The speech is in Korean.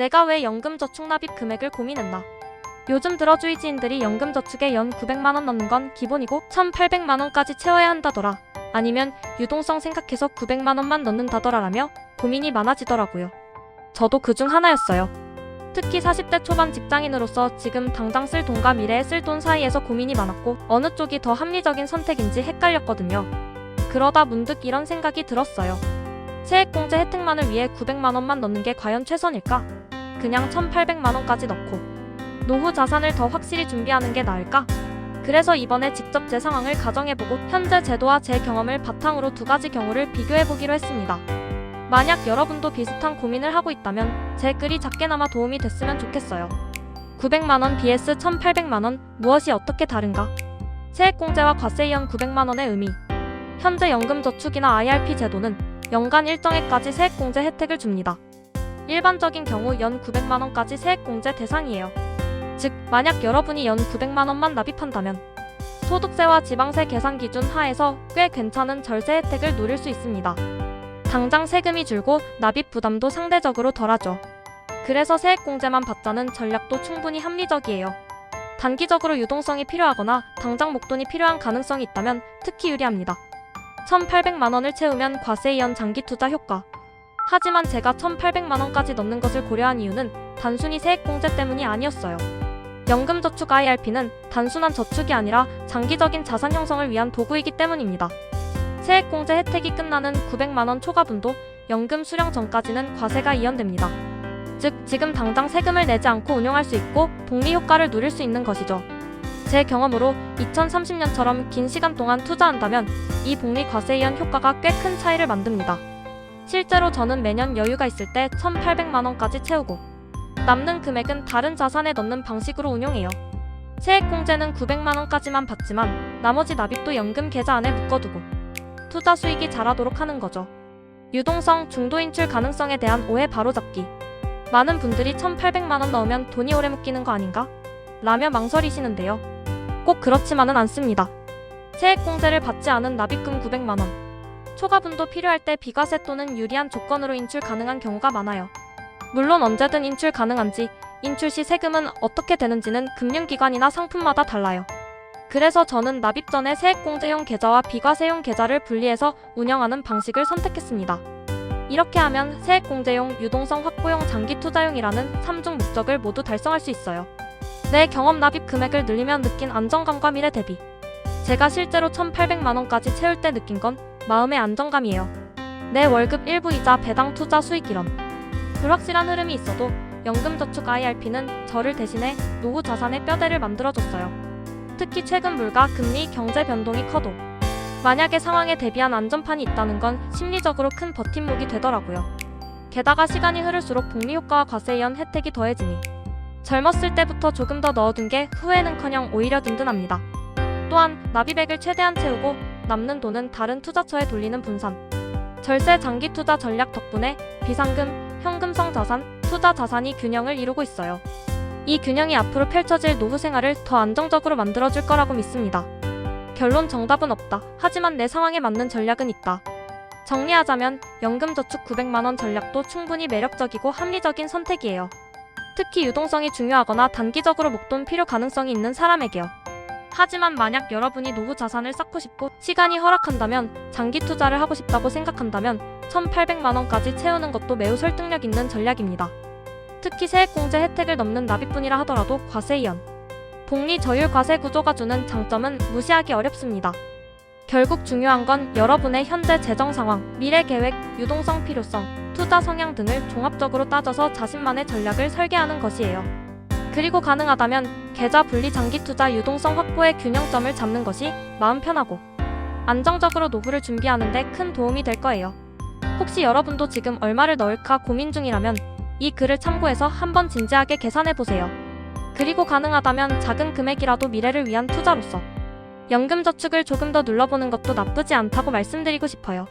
내가 왜 연금저축 납입 금액을 고민했나? 요즘 들어 주의지인들이 연금저축에 연 900만원 넣는 건 기본이고 1800만원까지 채워야 한다더라. 아니면 유동성 생각해서 900만원만 넣는다더라라며 고민이 많아지더라고요. 저도 그 중 하나였어요. 특히 40대 초반 직장인으로서 지금 당장 쓸 돈과 미래에 쓸 돈 사이에서 고민이 많았고 어느 쪽이 더 합리적인 선택인지 헷갈렸거든요. 그러다 문득 이런 생각이 들었어요. 세액공제 혜택만을 위해 900만원만 넣는 게 과연 최선일까? 그냥 1800만원까지 넣고 노후 자산을 더 확실히 준비하는 게 나을까? 그래서 이번에 직접 제 상황을 가정해보고 현재 제도와 제 경험을 바탕으로 두 가지 경우를 비교해보기로 했습니다. 만약 여러분도 비슷한 고민을 하고 있다면 제 글이 작게나마 도움이 됐으면 좋겠어요. 900만원 vs 1800만원 무엇이 어떻게 다른가? 세액공제와 과세이연 900만원의 의미 현재 연금저축이나 IRP 제도는 연간 일정액까지 세액공제 혜택을 줍니다. 일반적인 경우 연 900만원까지 세액공제 대상이에요. 즉, 만약 여러분이 연 900만원만 납입한다면 소득세와 지방세 계산 기준 하에서 꽤 괜찮은 절세 혜택을 누릴 수 있습니다. 당장 세금이 줄고 납입 부담도 상대적으로 덜하죠. 그래서 세액공제만 받자는 전략도 충분히 합리적이에요. 단기적으로 유동성이 필요하거나 당장 목돈이 필요한 가능성이 있다면 특히 유리합니다. 1,800만 원을 채우면 과세이연 장기 투자 효과. 하지만 제가 1,800만원까지 넣는 것을 고려한 이유는 단순히 세액공제 때문이 아니었어요. 연금저축 IRP는 단순한 저축이 아니라 장기적인 자산 형성을 위한 도구이기 때문입니다. 세액공제 혜택이 끝나는 900만원 초과분도 연금 수령 전까지는 과세가 이연됩니다. 즉, 지금 당장 세금을 내지 않고 운용할 수 있고 복리 효과를 누릴 수 있는 것이죠. 제 경험으로 2030년처럼 긴 시간 동안 투자한다면 이 복리 과세 이연 효과가 꽤 큰 차이를 만듭니다. 실제로 저는 매년 여유가 있을 때 1,800만원까지 채우고 남는 금액은 다른 자산에 넣는 방식으로 운용해요. 세액공제는 900만원까지만 받지만 나머지 납입도 연금 계좌 안에 묶어두고 투자 수익이 자라도록 하는 거죠. 유동성, 중도 인출 가능성에 대한 오해 바로잡기. 많은 분들이 1,800만원 넣으면 돈이 오래 묶이는 거 아닌가? 라며 망설이시는데요. 꼭 그렇지만은 않습니다. 세액공제를 받지 않은 납입금 900만원. 초과분도 필요할 때 비과세 또는 유리한 조건으로 인출 가능한 경우가 많아요. 물론 언제든 인출 가능한지, 인출 시 세금은 어떻게 되는지는 금융기관이나 상품마다 달라요. 그래서 저는 납입 전에 세액공제용 계좌와 비과세용 계좌를 분리해서 운영하는 방식을 선택했습니다. 이렇게 하면 세액공제용, 유동성 확보용, 장기 투자용이라는 3중 목적을 모두 달성할 수 있어요. 내 경험 납입 금액을 늘리면 느낀 안정감과 미래 대비. 제가 실제로 1,800만원까지 채울 때 느낀 건 마음의 안정감이에요. 내 월급 일부 이자 배당 투자 수익 이런. 불확실한 흐름이 있어도 연금저축 IRP는 저를 대신해 노후 자산의 뼈대를 만들어줬어요. 특히 최근 물가, 금리, 경제 변동이 커도 만약에 상황에 대비한 안전판이 있다는 건 심리적으로 큰 버팀목이 되더라고요. 게다가 시간이 흐를수록 복리 효과와 과세이연 혜택이 더해지니 젊었을 때부터 조금 더 넣어둔 게 후회는커녕 오히려 든든합니다. 또한 납입액을 최대한 채우고 남는 돈은 다른 투자처에 돌리는 분산. 절세 장기 투자 전략 덕분에 비상금, 현금성 자산, 투자 자산이 균형을 이루고 있어요. 이 균형이 앞으로 펼쳐질 노후 생활을 더 안정적으로 만들어줄 거라고 믿습니다. 결론 정답은 없다. 하지만 내 상황에 맞는 전략은 있다. 정리하자면 연금저축 900만원 전략도 충분히 매력적이고 합리적인 선택이에요. 특히 유동성이 중요하거나 단기적으로 목돈 필요 가능성이 있는 사람에게요. 하지만 만약 여러분이 노후 자산을 쌓고 싶고 시간이 허락한다면 장기 투자를 하고 싶다고 생각한다면 1,800만원까지 채우는 것도 매우 설득력 있는 전략입니다. 특히 세액공제 혜택을 넘는 납입분이라 하더라도 과세이연, 복리 저율 과세 구조가 주는 장점은 무시하기 어렵습니다. 결국 중요한 건 여러분의 현재 재정 상황, 미래 계획, 유동성 필요성, 투자 성향 등을 종합적으로 따져서 자신만의 전략을 설계하는 것이에요. 그리고 가능하다면 계좌 분리 장기 투자 유동성 확보의 균형점을 잡는 것이 마음 편하고 안정적으로 노후를 준비하는 데 큰 도움이 될 거예요. 혹시 여러분도 지금 얼마를 넣을까 고민 중이라면 이 글을 참고해서 한번 진지하게 계산해 보세요. 그리고 가능하다면 작은 금액이라도 미래를 위한 투자로서 연금 저축을 조금 더 눌러보는 것도 나쁘지 않다고 말씀드리고 싶어요.